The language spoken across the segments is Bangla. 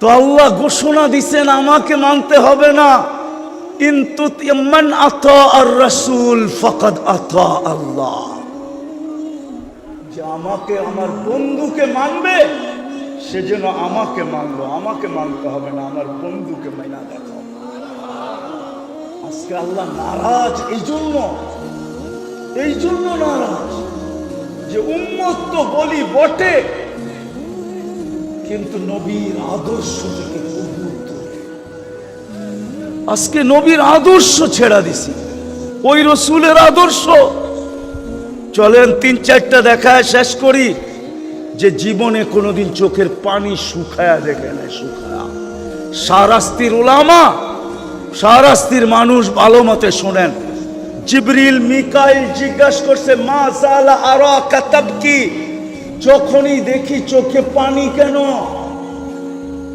তো আল্লাহ ঘোষণা দিছেন, আমাকে মানতে হবে না। কিন্তু আর রসুল ফকদ আল্লাহ। যে আমাকে আমার বন্ধুকে মানবে, সে যেন আমাকে মানলো। আমাকে মানতে হবে না, আমার বন্ধুকে মাইনা দেখো। আজকে আল্লাহ নারাজ এই জন্য এই জন্য নারাজ যে উন্মত্ত বলি বটে কিন্তু নবীর আদর্শ থেকে আজকে নবীর আদর্শ ছেড়া দিছি। ওই রসুলের আদর্শ। চলেন তিন চারটা দেখায় শেষ করি যে জীবনে কোনোদিন চোখের পানি শুকায়া দেখে না শুকায়া। সারাস্তির ওলামা সারাস্তির মানুষ ভালো মতে শোনেন। জিবরিল, মিকাইল জিজ্ঞাসা করছে, মা সালা আর কাতাব কি যখনই দেখি চোখে পানি কেন?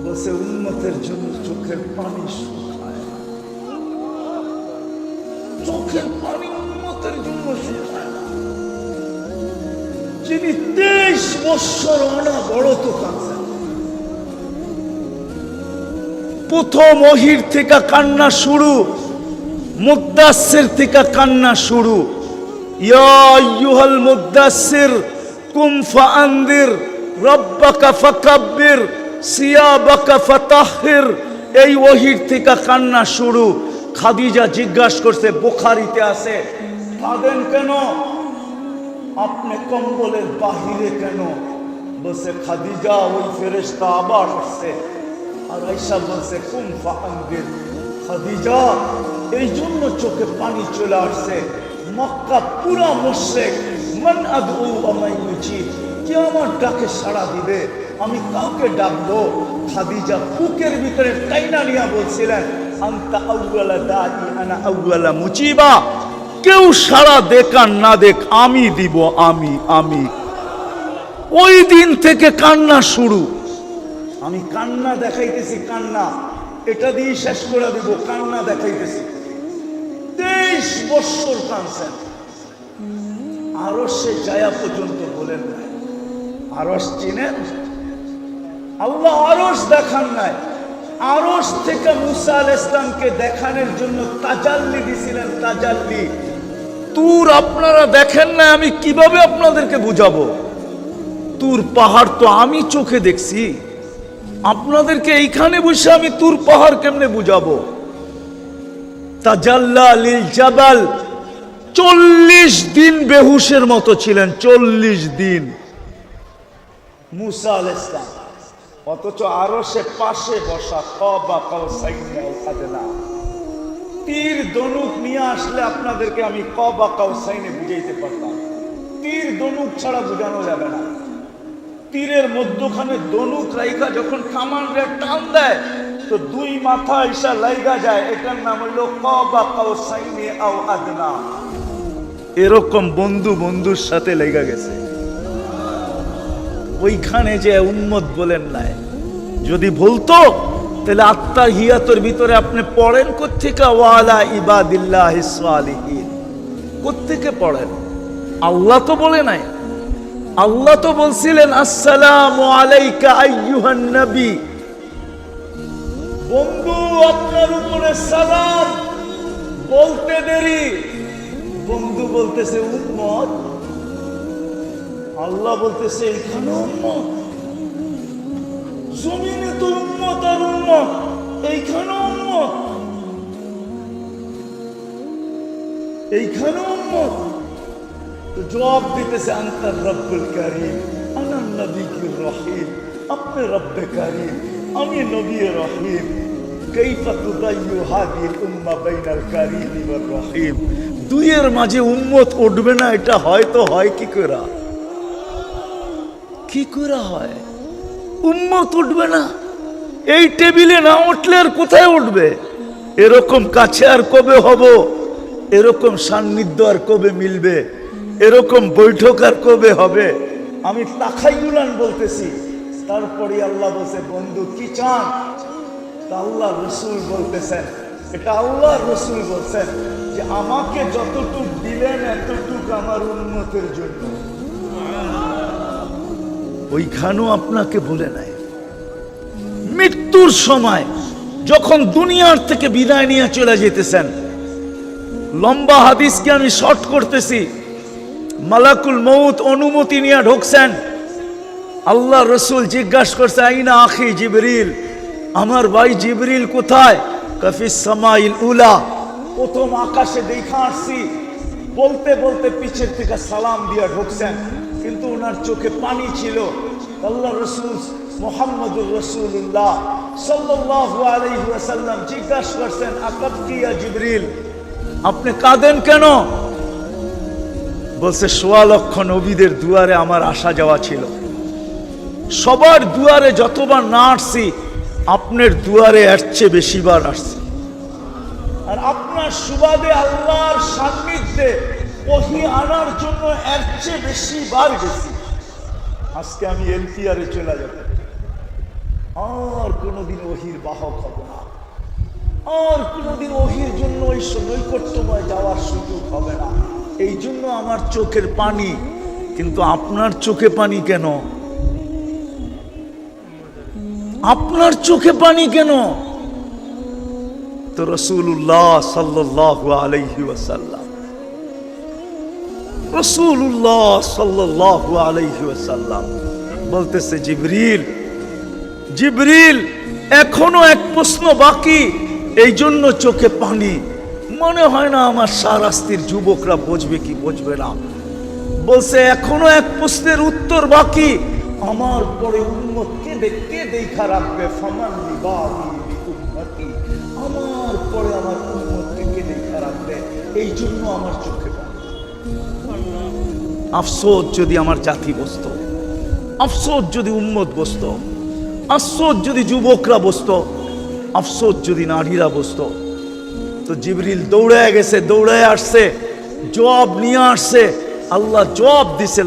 বসে উন্মতের জন্য চোখের পানি শুকায়। চোখের পানি যিনি তেইশ বৎসর অনা বড় তো প্রথম ওহির থেকে কান্না শুরু মুদাসের থেকে কান্না শুরু। ইয়া আইয়ুহাল মুদাসসির কুম ফাআনদির, রব্বাকা ফাকাব্বির, সিয়াবাকা ফাতাহহির। এই ওহির থেকে কান্না শুরু। খাদিজা জিজ্ঞাসা করছে, বুখারিতে আছে। কাঁদেন কেন? আপনি কম্বলের বাহিরে কেন? বসে খাদিজা, ওই ফেরেশতা আবার আসছে। আর আইসা বলছে, কুম ফাহাঙ্গের খাদিজা এই জন্য চোখে পানি চলে আসছে। মক্কা পুরা মুশরিক। মান কে আমার ডাকে সাড়া দিবে? আমি কাউকে ডাকবো খাদিজা বুকের ভিতরে টাইনা নিয়া বলছিলেন, আন্তা আউয়ালা দাই আনা আউয়ালা মুজিবা। কেউ সারা দেখ আর না দেখ আমি দিব, আমি আমি। ওই দিন থেকে কান্না শুরু। আমি কান্না দেখাইতেছি, কান্না। এটা দিয়ে শেষ করে দিব, কান্না দেখাইতেছি। তেইশ বৎসর কানছেন আরও সে যায়া পর্যন্ত বলেন নাই। আরস চিনেন? আল্লাহ আরস দেখান নাই। আরস থেকে মুসা আল ইসলামকে দেখানোর জন্য তাজাল্লি দিছিলেন, তাজাল্লি। তুর আপনারা দেখেন না, আমি কীভাবে আপনাদেরকে বুঝাবো? তুর পাহাড় তো আমি চোখে দেখছি। আপনাদেরকে এইখানে বসে আমি তুর পাহাড় কেমনে বুঝাবো? তাজাল্লা লিল জাবাল চল্লিশ দিন বেহুশের মতো ছিলেন, চল্লিশ দিন। মুসা আল ইসলাম অথচ আরও সে পাশে বসা কবা সাইনা তীর দনুক নিয়ে আসলে আপনাদেরকে আমি কবা কাউ সাইনে বুঝাইতে পারতাম। তীর দনুক ছাড়া বোঝানো যাবে না। তীরের মধ্যখানে দনুক রাইকা যখন কামান রে টান দেয় তো দুই মাথা ইসা লাইগা যায়, এটার নাম হইল কবা কাউ সাইনে আও আদনা। এরকম বন্ধু বন্ধুর সাথে লেগা গেছে। ওইখানে যে উম্মত বলেন নাই। যদি বলতো, তাহলে আত্মার হিয়াতর ভিতরে আপনি পড়েন কোথেকে ওয়ালা ইবাদিল্লাহ সালিহিন। কোথেকে পড়েন? আল্লাহ তো বলে নাই। আল্লাহ তো বলছিলেন, আসসালামু আলাইকা আইয়ুহান নবী। বন্ধু, আপনার উপরে সালাম বলতে দেরি। বন্ধু বলতেছে, উম্মত। আল্লাহ বলতেছে, এখানে উম্মত। জমিনে তো উম্মত আর উম্মত। এইখানে উম্মত। এইখানে উম্মত। তো জবাব দিতেছে, আন্তার রব্বুল কারিম। আনার নবীকুর রহিম। আপনি রব্বে কারিম। আমি নবী রহিম كيف تضيع هذه الأمة بين الكريم والرحيم দুইয়ের মাঝে উম্মত উঠবে না এটা হয়তো হয় কি করে কি করে হয় উম্মত উঠবে না এই টেবিলে না উঠলে আর কোথায় উঠবে এরকম কাছে আর কবে হব এরকম সান্নিধ্য আর কবে মিলবে এরকম বৈঠক আর কবে হবে আমি তাখাইগুলান বলতেছি তারপরে আল্লাহ বলছে, বন্ধু, কি চান? তা আল্লাহ রসুল বলতেছেন, এটা আল্লাহ রসুল বলছেন যে, আমাকে যতটুক দিলেন, এতটুক আমার উন্নতির জন্য। ওইখানেও আপনাকে বলে নাই। মৃত্যুর সময় যখন দুনিয়ার থেকে বিদায় নিয়ে চলে যেতেছেন, লম্বা হাদিসকে আমি শর্ট করতেছি, মালাকুল মৌত অনুমতি নিয়ে ঢুকছেন আল্লাহ রসুল জিজ্ঞাসা করছে, আইনা আখি জিবরিল? আমার ভাই জিবরিল কোথায়? কফিস সামাইল উলা। প্রথম আকাশে দেখা আসছি। বলতে বলতে পিছের থেকে সালাম দিয়া ঢুকছেন। কিন্তু ওনার চোখে পানি ছিল। আল্লাহ রসুল মোহাম্মদুর রসুল্লাহ সাল্লাল্লাহু আলাইহি ওয়াসাল্লাম জিজ্ঞাসা করছেন আকাব কিয়া জিবরিল? আপনি কাঁদেন কেন? বলছে, সোয়া লক্ষ নবীদের দুয়ারে আমার আসা যাওয়া ছিল। সবার দুয়ারে যতবার না আসছি, আপনার দুয়ারে চেয়ে বেশিবার আসছি। আর আপনার সুবাদে আল্লাহর সান্নিধ্যে ওহি আনার জন্য এর চেয়ে বেশি বার গেছি। আজকে আমি এলপিআরে চলে যাব। আর কোনোদিন ওহির বাহক হব না। আর কোনোদিন ওহির জন্য ওই নৈকট্যময় যাওয়ার সুযোগ হবে না। এই জন্য আমার চোখের পানি, কিন্তু আপনার চোখে পানি কেন? আপনার চোখে পানি কেন? তো রসুল্লাহ সাল্লাহ আলাইহি ওয়াসাল্লাম। রসুল্লাহ সাল্লাহ আলাইহি ওয়াসাল্লাম বলতেছে, জিবরিল জিবরিল, এখনও এক প্রশ্ন বাকি এই জন্য চোখে পানি। মনে হয় না আমার সারাস্তির যুবকরা বুঝবে কি বুঝবে না। বলছে, এখনও এক প্রশ্নের উত্তর বাকি আমার পরে উন্মত কে দেখতে দেখা রাখবে ফমান বিবাদি উন্নতি আমার পরে আমার উন্মতকে কে দেখা রাখবে, এই জন্য আমার চোখে আফসোস যদি আমার জাতি বসত, আফসোস যদি উন্মত বসত, আফসোস যদি যুবকরা বসত, আফসোস যদি নারীরা বসত। তো জিবরিল দৌড়ায় গেছে দৌড়ায় আসছে, জবাব নিয়ে আসছে। আল্লাহ জবাব দিছে,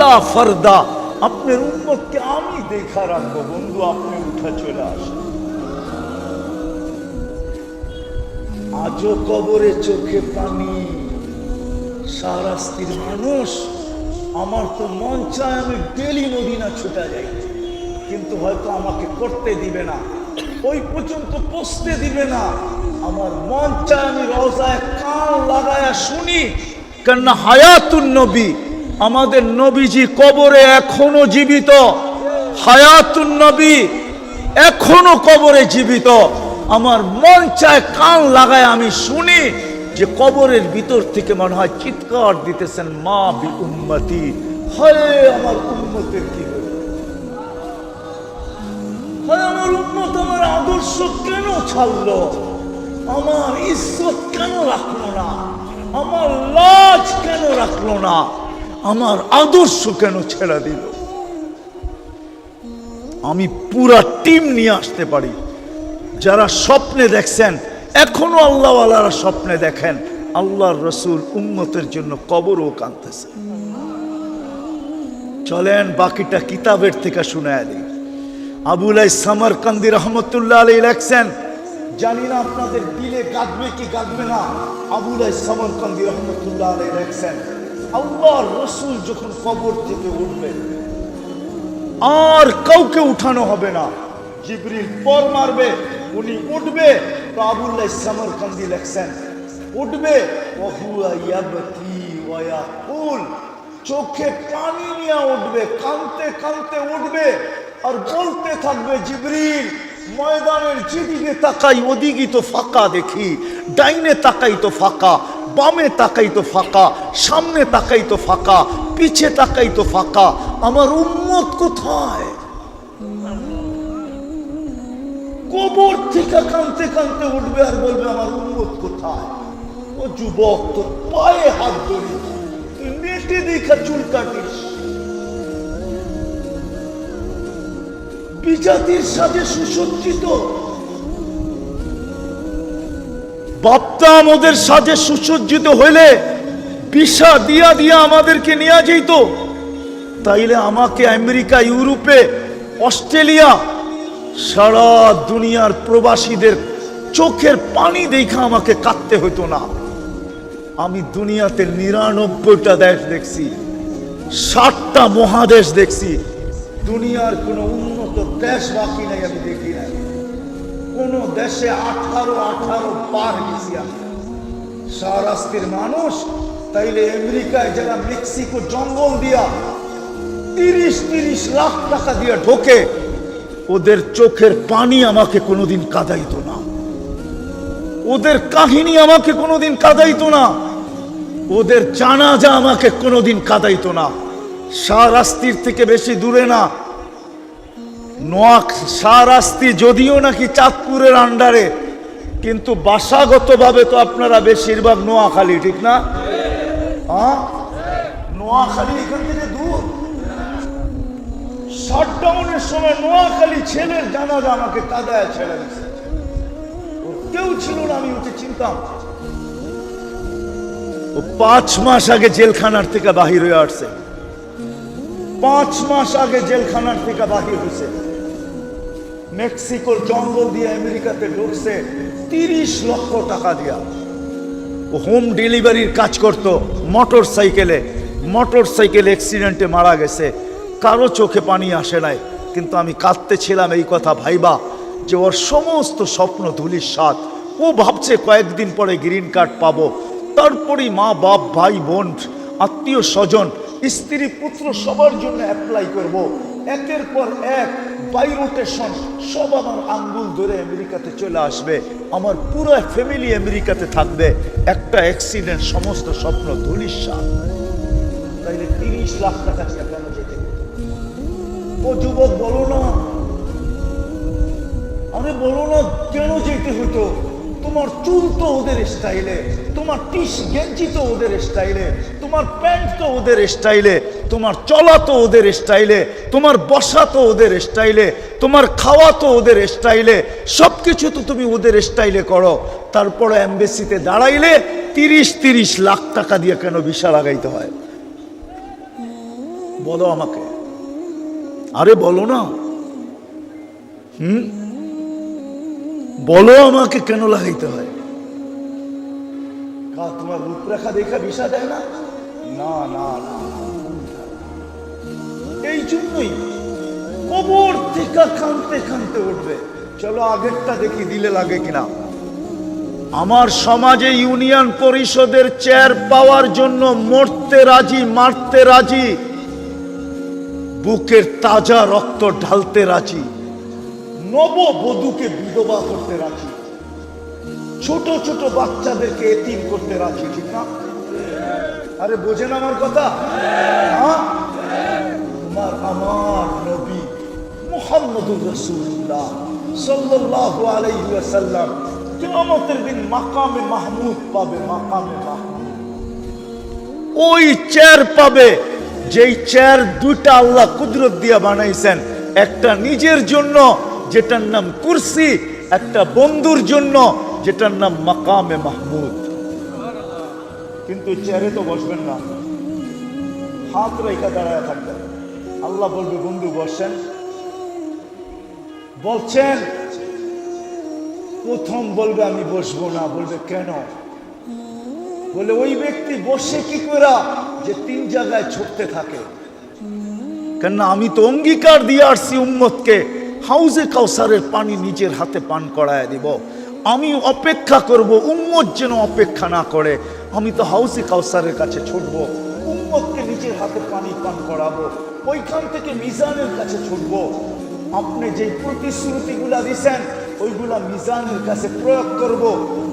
লা ফারদা আপনার উম্মতকে আমি দেখা রাখব, বন্ধু, আপনি উঠে চলে আসেন। আজও কবরে চোখে পানি সারাস্তির মানুষ, আমার তো মন চায় আমি ডেলি মদিনা ছুটা যাই, কিন্তু হয়তো আমাকে করতে দিবে না। ওই পর্যন্ত পৌঁছতে দিবে না। আমার মন চায় আমি রওজায় কান লাগায়া শুনি, কেননা হায়াতুন নবী, আমাদের নবীজি কবরে এখনও জীবিত। হায়াতুন নবী এখনও কবরে জীবিত। আমার মন চায় কান লাগায় আমি শুনি যে কবরের ভিতর থেকে মনে হয় চিৎকার দিতেছেন, মা বি উম্মতি। হয় আমার উম্মতের কি আমার উন্মত আমার আদর্শ কেন ছাড়লো? আমার ইজ্জত কেন রাখল না? আমার লাজ কেন রাখল না? আমার আদর্শ কেন ছেড়ে দিল? আমি পুরা টিম নিয়ে আসতে পারি। যারা স্বপ্নে দেখছেন, এখনও আল্লাহওয়ালারা স্বপ্নে দেখেন, আল্লাহর রসুল উম্মতের জন্য কবরও কাঁদতেছে। চলেন বাকিটা কিতাবের থেকে শুনে দিই আবুলাই সামারকান্দি রহমতুল্লাহ আলী লেখছেন, জানি না আপনাদের দিলে গাঁদবে কি গাঁদবে না আবুলাই সামারকান্দি রহমতুল্লাহ আলী লেখছেন, আল্লাহর রসুল যখন কবর থেকে উঠবেন আর কাউকে উঠানো হবে না, জিবরিল পর মারবে, উনি উঠবে, তো আবুল্লাহ সামারকান্দি লেখছেন, উঠবে, ওহুয়া ইয়াবতি ওয়া ইয়াকুল, চোখে পানি নিয়ে উঠবে কানতে কানতে উঠবে আর বলতে থাকবে, জিবরিল, ময়দানের যেদিকে তাকাই ওদিকে তো ফাঁকা দেখি। ডাইনে তাকাই তো ফাঁকা, বামে তাকাই তো ফাঁকা, সামনে তাকাই তো ফাঁকা, পিছে তাকাই তো ফাঁকা। আমার উম্মত কোথায়? কবর থেকে কানতে কানতে উঠবে আর বলবে, আমার উন্মত কোথায়? ও যুবক, তোর পায়ে হাত ধরি, তুই নেটে দেখা চুল কাটিস। বিজাতির সাথে সুসজ্জিত। বাপতাম ওদের সাথে সুসজ্জিত হইলে বিষা দিয়া দিয়া আমাদেরকে নিয়ে যেত তাইলে আমাকে আমেরিকা, ইউরোপে, অস্ট্রেলিয়া, সারা দুনিয়ার প্রবাসীদের চোখের পানি দেখা আমাকে কাঁদতে হইতো না। আমি দুনিয়াতে নিরানব্বইটা দেশ দেখছি, ষাটটা মহাদেশ দেখছি দুনিয়ার কোনো উন্নত দেশ বাকি নাই আমি দেখি নাই। কোন দেশে আঠারো আঠারো পার গেছি আমি। সারাস্তির মানুষ, তাইলে আমেরিকায় যারা মেক্সিকো জঙ্গল দিয়া তিরিশ তিরিশ লাখ টাকা দিয়ে ঢোকে, ওদের চোখের পানি আমাকে কোনোদিন কাদাইতো না। ওদের কাহিনী আমাকে কোনোদিন কাদাইতো না। ওদের জানাজা আমাকে কোনোদিন কাদাইতো না। সারাস্তির থেকে বেশি দূরে না। নোয়াক সারাস্তি যদিও নাকি চাঁদপুরের আন্ডারে কিন্তু বাসাগতভাবে তো আপনারা বেশিরভাগ নোয়াখালী, ঠিক না? হ্যাঁ? নোয়াখালী এখান থেকে দূর। শাটডাউনের সময় নোয়াখালী ছেলের জানাজা আমাকে কাদায় ছেড়ে দিচ্ছে কেউ ছিল না, আমি ওকে চিনতাম। পাঁচ মাস আগে জেলখানার থেকে বাহির হয়ে আসছে। পাঁচ মাস আগে জেলখানার থেকে বাহির হয়েছে। মেক্সিকোর জঙ্গল দিয়ে আমেরিকাতে ঢুকছে তিরিশ লক্ষ টাকা দিয়া। হোম ডেলিভারির কাজ করত মোটর সাইকেলে। মোটর সাইকেল অ্যাক্সিডেন্টে মারা গেছে। কারও চোখে পানি আসে নাই। কিন্তু আমি কাঁদতে ছিলাম এই কথা ভাইবা যে ওর সমস্ত স্বপ্ন ধুলির সাথ ও ভাবছে কয়েকদিন পরে গ্রিন কার্ড পাবো। তারপরেই মা, বাপ, ভাই, বোন আত্মীয় স্বজন স্ত্রী পুত্র সবার জন্য অ্যাপ্লাই করব। একের পর এক বাই রোটেশন সব আমার আঙ্গুল ধরে আমেরিকাতে চলে আসবে। আমার পুরো ফ্যামিলি আমেরিকাতে থাকবে। একটা অ্যাক্সিডেন্ট সমস্ত স্বপ্ন, ধুলির সাথ তাইলে তিরিশ লাখ টাকা কেন যেতে ও যুবক, বলো না। আরে বলো না, কেন যেতে হতো তোমার চুল তো ওদের স্টাইলে তোমার টিস গেঞ্জি তো ওদের স্টাইলে তোমার প্যান্ট তো ওদের স্টাইলে, তোমার চলা তো ওদের স্টাইলে, তোমার বসা তো ওদের স্টাইলে, তোমার খাওয়া তো ওদের স্টাইলে সব কিছু তো তুমি ওদের স্টাইলে করো। তারপরে এমবেসিতে দাঁড়াইলে তিরিশ তিরিশ লাখ টাকা দিয়ে কেন ভিসা লাগাইতে হয়? বলো আমাকে। আরে বলো না। হুম? বলো আমাকে কেন লাগাইতে হয়? তোমার রূপরেখা দেখা বিষা দেয় না? না না এই জন্যই কবর থেকে কানতে কানতে উঠবে। চলো আগেরটা দেখি দিলে লাগে কিনা। আমার সমাজে ইউনিয়ন পরিষদের চেয়ার পাওয়ার জন্য মরতে রাজি, মারতে রাজি, বুকের তাজা রক্ত ঢালতে রাজি নববধূকে বিধবা করতে রাজি, ছোট ছোট বাচ্চাদেরকে এতিম করতে রাজি, ঠিক না? আরে বোঝেন আমার কথা? হ্যাঁ? তোমার আমার নবী মুহাম্মদুর রাসূলুল্লাহ সাল্লাল্লাহু আলাইহি ওয়াসাল্লাম কিয়ামতের দিন মাকামে মাহমুদ পাবে, মাকামে মাহমুদ। ওই চেয়ার পাবে, যেই চেয়ার দুইটা আল্লাহ কুদরত দিয়া বানাইছেন। একটা নিজের জন্য, যেটার নাম কুরসি, একটা বন্ধুর জন্য, যেটার নাম মাকামে মাহমুদ। কিন্তু চেয়ারে তো বসবেন না। হাত রেখা দাঁড়ায় থাকবেন। আল্লাহ বলবে, বন্ধু, বসেন। বলছেন, প্রথম বলবে, আমি বসবো না। বলবে, কেন? বলে, ওই ব্যক্তি বসে কি করা যে তিন জায়গায় ছুটতে থাকে? কেন আমি তো অঙ্গীকার দিয়ে আসছি উম্মতকে। হাউজে কাউসারের পানি নিজের হাতে পান করায় দিব। আমি অপেক্ষা করব, উম্মত যেন অপেক্ষা না করে। আমি তো হাউসি কাউসারের কাছে ছুটবো, উম্মতকে নিজের হাতে পানি পান করাবো, ওইখান থেকে মিজানের কাছে ছুটবো। আপনি যে প্রতিশ্রুতিগুলা দিছেন, ওইগুলা মিজানের কাছে প্রয়োগ করব।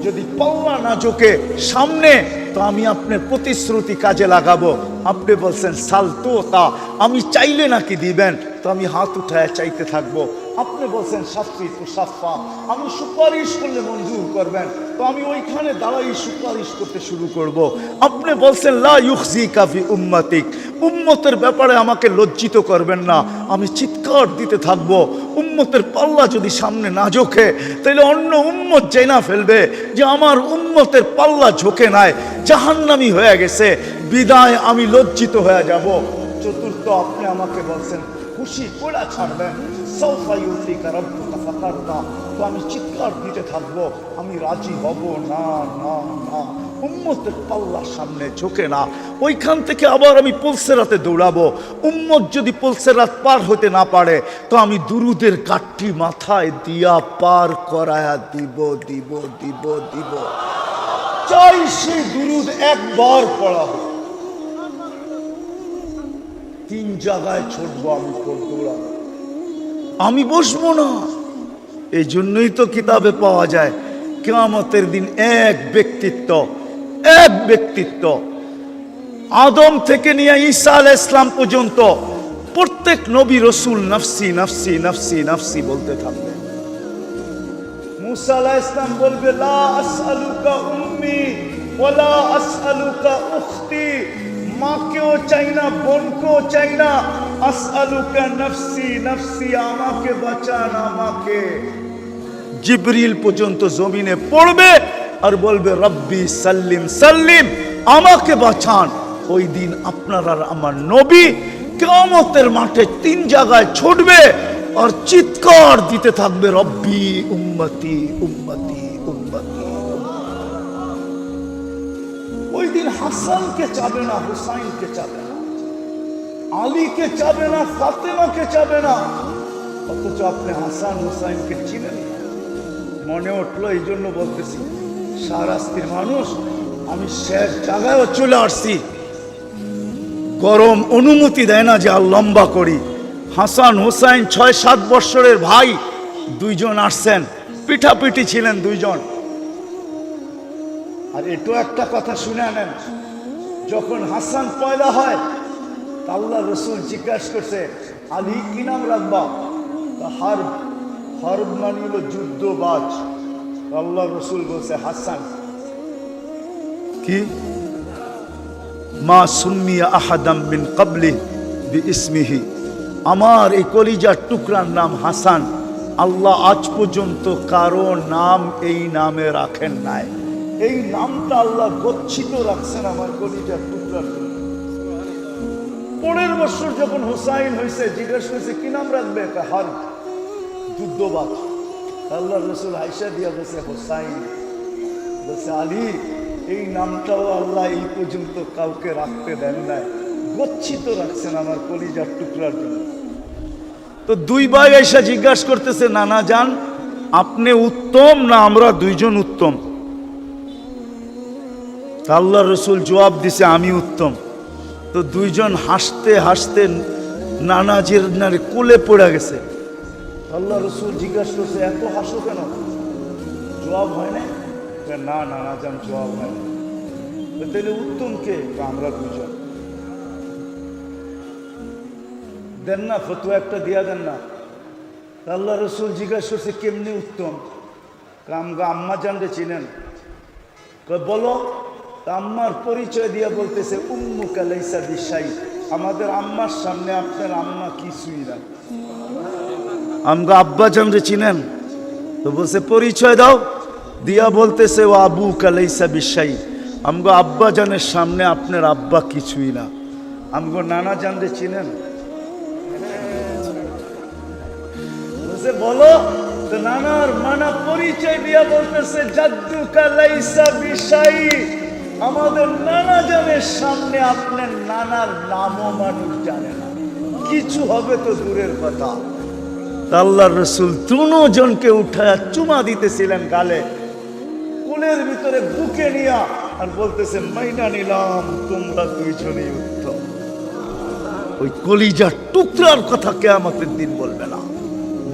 যদি পাল্লা না চোখে সামনে, তো আমি আপনার প্রতিশ্রুতি কাজে লাগাবো। আপনি বলছেন সাল তো তা, আমি চাইলে নাকি দিবেন? তো আমি হাত উঠায় চাইতে থাকব। আপনি বলছেন সাফি তো সাফা আমি সুপারিশ করলে মঞ্জুর করবেন। তো আমি ওইখানে দাঁড়াই সুপারিশ করতে শুরু করব। আপনি বলছেন, লা ইউখজি কাফি উম্মাতিক। উম্মতের ব্যাপারে আমাকে লজ্জিত করবেন না। আমি চিৎকার দিতে থাকব। উম্মতের পাল্লা যদি সামনে না ঝোঁকে তাহলে অন্য উম্মত জেনা ফেলবে যে আমার উম্মতের পাল্লা ঝোঁকে নাই, জাহান্নামি হয়ে গেছে। বিদায় আমি লজ্জিত হয়ে যাব। চতুর্থ, আপনি আমাকে বলছেন, খুশি কোলা ছাড়বেন। তো আমি চিৎকার দিতে থাকব, আমি রাজি হব না না না। উম্মতের পাল্লার সামনে ঝোঁকে না। ওইখান থেকে আবার আমি পুলসেরাতে দৌড়াবো। উম্মত যদি পুলসেরাত পার হতে না পারে, তো আমি দুরুদের কাঠটি মাথায় দিয়া পার করায়া দিব দিব দিব দিব। চাই সে দুরুদ একবার পড়া হোক। তিন জায়গায় ছুটবো আমি দৌড়াবো আমি বসবো না। এই জন্যই তো কিতাবে পাওয়া যায়, কেয়ামতের দিন এক ব্যক্তিত্ব এক ব্যক্তিত্ব। আদম থেকে নিয়ে ঈসা আল ইসলাম পর্যন্ত প্রত্যেক নবী রসুল নফসি নফসি নফসি নফসি বলতে থাকবে। মুসা আলাহ ইসলাম বলবে, লা আসআলুকা উম্মি ওয়ালা আসআলুকা উখতি। মাকেও চাই না, বোনকেও চাই না। আসআলুকা নফসি নফসি, আমাকে বাঁচান আমাকে। জিবরিল পর্যন্ত জমিনে পড়বে আর বলবে, রব্বি সাল্লিম সাল্লিম, আমাকে বাঁচান। ওই দিন আপনার আর আমার নবী কেমতের মাঠে তিন জায়গায় ছুটবে আর চিৎকার দিতে থাকবে, রব্বি উম্মতি উম্মতি। হাসানকে চাবে না, হুসাইনকে চাবে না। আলীকে চাবে না, ফাতেমাকে চাবে না। অথচ আপনি হাসান, হুসাইনকে চিনেন মনে উঠল এই জন্য বলতেছি, সারাস্তির মানুষ, আমি শেষ জায়গায়ও চলে আসছি। গরম অনুমতি দেয় না যে আর লম্বা করি। হাসান, হুসাইন ছয় সাত বৎসরের ভাই, দুইজন আসছেন। পিঠাপিঠি ছিলেন দুইজন। আর এটাও একটা কথা শুনে নেন। যখন হাসান পয়দা হয়, তা আল্লাহ রসুল জিজ্ঞাসা করছে, আলী, কি নাম রাখবা? হার্ব হার্ব মানে হলো যুদ্ধবাজ। আল্লাহ রসুল বলছে, হাসান। কি? মা সুম্মিয়া আহাদাম বিন কাবলি বি ইসমিহি আমার এই কলিজার টুকরার নাম হাসান। আল্লাহ আজ পর্যন্ত কারও নাম এই নামে রাখেন নাই। এই নামটা আল্লাহ গচ্ছিত রাখছেন আমার কলিজার টুকরার পরের বছর যখন হুসাইন হয়েছে জিজ্ঞেস হয়েছে কি নাম রাখবে একটা হার যুদ্ধবাদ আল্লাহ রসুল আইসা দিয়া বলছে, হুসাইন। বলছে, আলী, এই নামটাও আল্লাহ এই পর্যন্ত কাউকে রাখতে দেন নাই। গচ্ছিত রাখছেন আমার কলিজার টুকরার জন্য। তো দুই ভাই এসে জিজ্ঞাসা করতেছে, নানা যান আপনি উত্তম না আমরা দুইজন উত্তম? তা আল্লাহ রসুল জবাব দিছে আমি উত্তম। তো দুইজন হাসতে হাসতে নানাজির নারে কোলে পড়ে গেছে। আল্লাহ রসুল জিজ্ঞাসা করছে এত হাসো কেন? জবাব হয় না না নানা যান জবাব হয় না তাহলে উত্তম কে? আমরা দুজন দেন না ফতুয়া একটা দিয়া দেন না। আল্লাহ রসুল জিজ্ঞাসা করছে কেমনি উত্তম? কয়, আমগা আম্মা জানতে চিনেন। বলো। আম্মার পরিচয় দিয়া বলতেছে উম্মু কালাইসা বিশাই। আমাদের আম্মার সামনে আপনার আম্মা কিছুই না। আমরা আব্বা জানতে চিনেন? তো বলছে, পরিচয় দাও। দিয়া বলতেছে, ও আবু কালাইসা বিশাই। আমগো আব্বা জানের সামনে আপনার আব্বা কিছুই না। আমগো নানা জানতে চিনেন? বলো। তো নানার মানা পরিচয় দিয়া বলতেছে জাদ্দু কালাইসা বিশাই। আমাদের নানা জানের সামনে আপনার নানার নামও মানুষ জানে না। কিছু হবে তো দূরের কথা। তা আল্লাহর রসুল জনকে উঠায় চুমা দিতেছিলেন গালে। কুলের ভিতরে বুকে নিয়া আর বলতেছে মাইনা নিলাম, তোমরা দুইজনই উত্তম। ওই কলিজার টুকরার কথা কে আমাদের দিন বলবে না।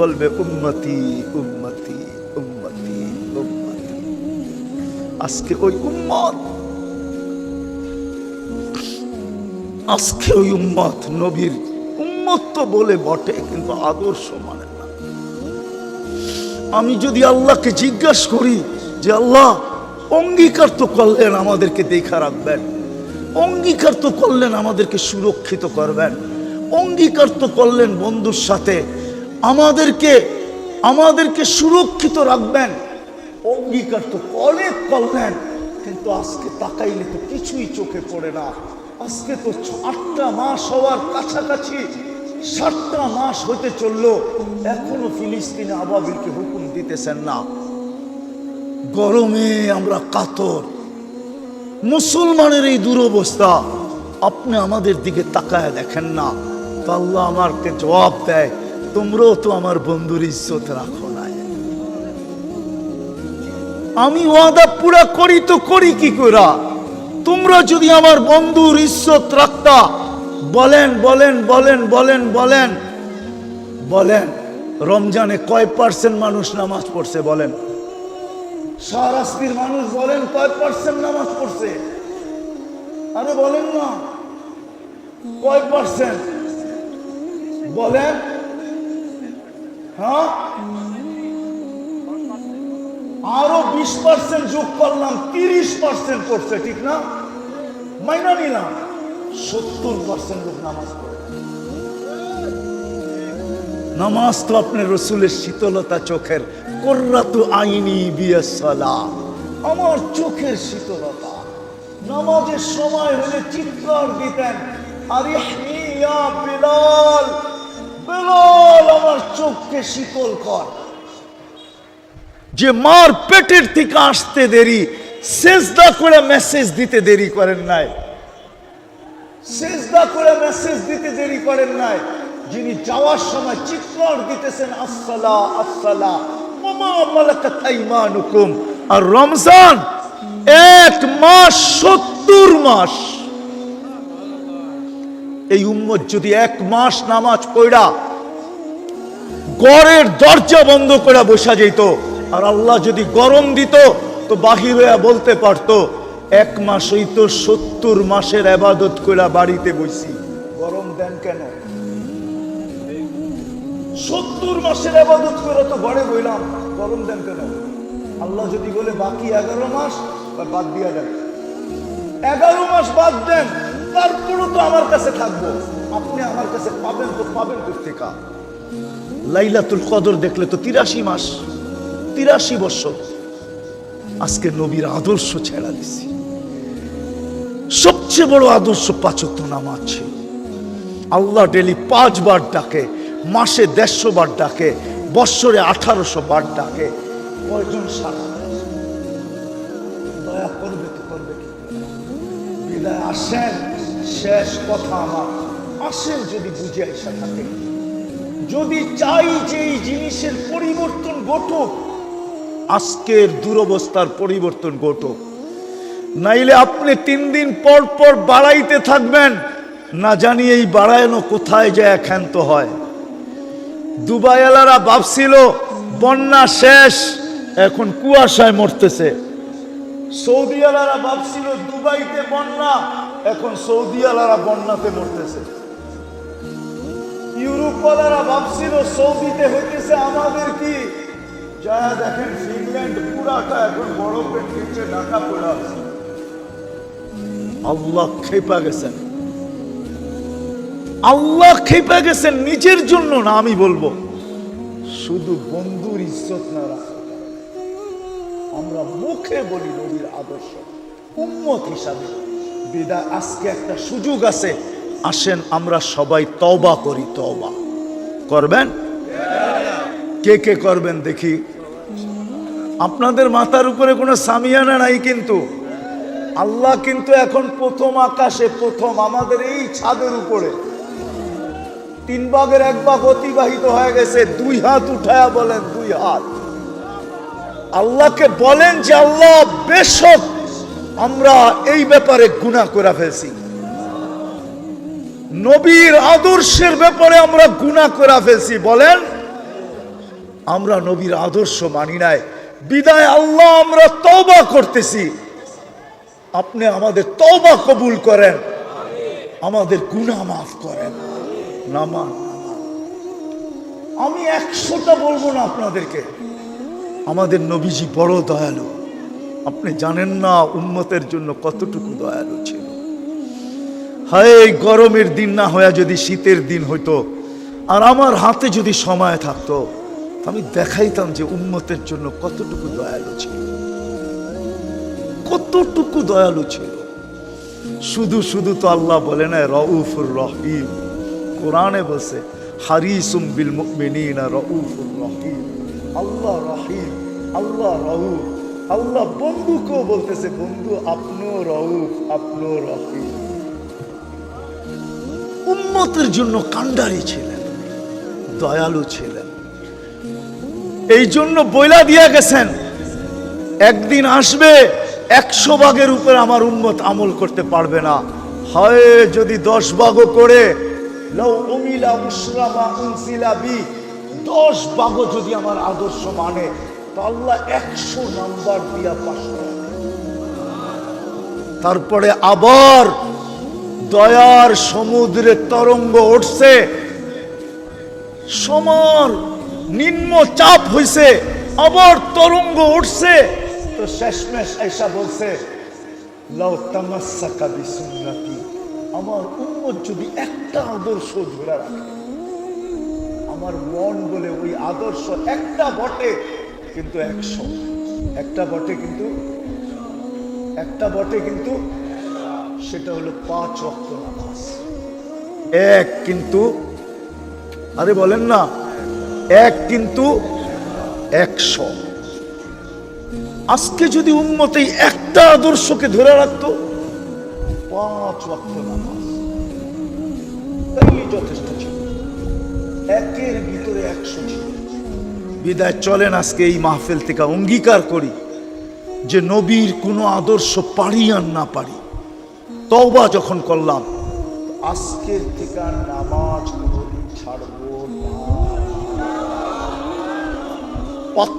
বলবে, উম্মতি উম্মতি উম্মতি উম্মতি। আজকে ওই উম্মত আজকে ওই উম্মত, নবীর উম্মত তো বলে বটে, কিন্তু আদর্শ মানে না। আমি যদি আল্লাহকে জিজ্ঞাসা করি যে, আল্লাহ, অঙ্গীকার তো করলেন আমাদেরকে দেখা রাখবেন, অঙ্গীকার তো করলেন আমাদেরকে সুরক্ষিত করবেন, অঙ্গীকার তো করলেন বন্ধুর সাথে, আমাদেরকে আমাদেরকে সুরক্ষিত রাখবেন, অঙ্গীকার তো অনেক করলেন, কিন্তু আজকে তাকাইলে তো কিছুই চোখে পড়ে না। আজকে তো আটটা মাস হওয়ার কাছাকাছি সাতটা মাস হতে চলল। এখনও ফিলিস্তিনে আবাবিলকে হুকুম দিতেছেন না। গরমে আমরা কাতর। মুসলমানের এই দুরবস্থা, আপনি আমাদের দিকে তাকায় দেখেন না। তো আল্লাহ আমাকে জবাব দেয়, তোমরাও তো আমার বন্ধুর ইজ্জত রাখো না আমি ওয়াদা পুরা করি তো করি কি করা তোমরা যদি আমার বন্ধুর ইজ্জত রাখতা, বলেন বলেন বলেন বলেন বলেন বলেন, রমজানে কয় পার্সেন্ট মানুষ নামাজ পড়ছে বলেন? সারাস্তির মানুষ বলেন কয় পার্সেন্ট নামাজ পড়ছে? আরে বলেন না। কয় পার্সেন্ট বলেন। হ্যাঁ? আরও বিশ পার্সেন্ট যোগ করলাম, তিরিশ পার্সেন্ট করছে, ঠিক না? মাইনা নিলাম। সত্তর পার্সেন্ট লোক নামাজ পড়ে। নামাজ তো আপনার রসুলের শীতলতা চোখের কর্রাতু আইনি বিয়াসলা আমার চোখের শীতলতা। নামাজের সময় হলে চিৎকার দিতেন, আরে বিলাল বিলাল, আমার চোখকে শীতল কর। যে মার পেটের থেকে আসতে দেরি সেজদা করে মেসেজ দিতে দেরি করেন নাই। সেজদা করে মেসেজ দিতে দেরি করেন নাই। যিনি যাওয়ার সময় চিৎকার দিতেছেন, আসসালা আসসালা আইমানুকুম। আর রমজান এক মাস, সত্তর মাস। এই উম্মত যদি এক মাস নামাজ পড়া গড়ের দরজা বন্ধ করে বসা যেত আর আল্লাহ যদি গরম দিত তো বাহির হইয়া বলতে পারতো, এক মাস তো সত্তর মাসের আবাদত করে বাড়িতে বসি গরম দেন কেন? সত্তর মাসের আবাদত করে তো ঘরে বইলাম, গরম দেন কেন? আল্লাহ যদি বলে বাকি এগারো মাস বাদ দিয়া দেন। এগারো মাস বাদ দেন, তারপরও তো আমার কাছে থাকব। আপনি আমার কাছে পাবেন তো পাবেন কোথেকা লাইলাতুল কদর দেখলে তো তিরাশি মাস, তিরাশি বছর। আজকে নবীর আদর্শ ছেড়া দিছি। সবচেয়ে বড় আদর্শ পাচত্ব নামাজ ছিল। আল্লাহ ডেলি পাঁচবার ডাকে, মাসে দেড়শো বার ডাকে, বৎসরে আঠারোশো বার ডাকে। কয়জন সারা দয়া? করবে তো করবে কি? বিদায়, আসেন, শেষ কথা আমার। আসেন যদি বুঝে আসা থাকে। যদি চাই যে এই জিনিসের পরিবর্তন ঘটুক আজকের দুরবস্থার পরিবর্তন ঘটুক। নাইলে আপনি তিন দিন পর পর বাড়াইতে থাকবেন, না জানি এই বাড়ায়নো কোথায় যায় ক্ষান্ত হয়। দুবাইয়ালারা ভাবছিল, বন্যা শেষ, এখন কুয়াশায় মরতেছে। সৌদি আলারা ভাবছিল, দুবাইতে বন্যা, এখন সৌদি আলারা বন্যাতে মরতেছে। ইউরোপওয়ালারা ভাবছিল, সৌদিতে হইতেছে আমাদের কি? যা দেখেন ফিনল্যান্ড পুরাটা এখন বরফের নিচে ঢাকা পড়ে আছে। আল্লাহ খেপা গেছেন। আল্লাহ খেপা গেছেন নিজের জন্য না আমি বলব। শুধু বন্ধুর ইজ্জত না রাখা আমরা মুখে বলি নবীর আদর্শ। উম্মত হিসাবে বিদা আজকে একটা সুযোগ আছে। আসেন আমরা সবাই তবা করি তবা করবেন? কে কে করবেন দেখি। আপনাদের মাথার উপরে কোনো সামিয়ানা নাই কিন্তু। আল্লাহ কিন্তু এখন প্রথম আকাশে প্রথম আমাদের এই ছাদের উপরে। তিন ভাগের এক ভাগ অতিবাহিত হয়ে গেছে, দুই হাত উঠায়া বলেন, দুই হাত। আল্লাহকে বলেন যে আল্লাহ বেশক আমরা এই ব্যাপারে গুণা করে ফেলছি। নবীর আদর্শের ব্যাপারে আমরা গুণা করে ফেলছি, বলেন আমরা নবীর আদর্শ মানি নাই। বিদায় আল্লাহ, আমরা তওবা করতেছি। আপনি আমাদের তওবা কবুল করেন। আমাদের গুনাহ মাফ করেন। নামান আমি একশোটা বলব না আপনাদেরকে। আমাদের নবীজি বড় দয়ালু। আপনি জানেন না উন্মতের জন্য কতটুকু দয়ালু ছিল। হায় গরমের দিন না হয়ে যদি শীতের দিন হইতো, আর আমার হাতে যদি সময় থাকতো আমি দেখাইতাম যে উন্মতের জন্য কতটুকু দয়ালু ছিল। কতটুকু দয়ালু ছিল। শুধু শুধু তো আল্লাহ বলে না, রউফুর রহিম। কোরআনে বসে হারিসুম বিল মুমিনিনা রউফুর রহিম। আল্লাহ রহিম, আল্লাহ রউফ। আল্লাহ বন্ধুকেও বলতেছে, বন্ধু আপনি রউফ, আপনিও রফি উম্মতের জন্য কান্ডারি ছিলেন, দয়ালু ছিলেন। এই জন্য বইলা দিয়া গেছেন। একদিন আসবে, একশো ভাগের উপরে আমার উন্মত আমল করতে পারবে না। হয় যদি দশ ভাগও করে দশ ভাগও যদি আমার আদর্শ মানে আল্লাহ একশো নাম্বার দিয়া পাশ। তারপরে আবার দয়ার সমুদ্রে তরঙ্গ উঠছে। সমর নিম্ন চাপ হইছে, আবার তরঙ্গ উঠছে। তো শেষমেশ আইসা বলছে আমার উম্মত যদি একটা আদর্শ ধরে রাখে, আমার মন বলে ওই আদর্শ একটা বটে, কিন্তু একশো। একটা বটে কিন্তু, একটা বটে কিন্তু, সেটা হলো পাঁচ অক্ট এক কিন্তু, আরে বলেন না এক কিন্তু একশো। আজকে যদি উন্মতে একটা আদর্শকে ধরে রাখতো, পাঁচ ওয়াক্ত যথেষ্ট ছিল। একের ভিতরে একশো ছিল। বিদায় চলেন আজকে এই মাহফিল থেকে, অঙ্গীকার করি যে নবীর কোনো আদর্শ পারি আর না পারি। তওবা যখন করলাম, আজকের থেকে নামাজ কোনোদিন ছাড়বো না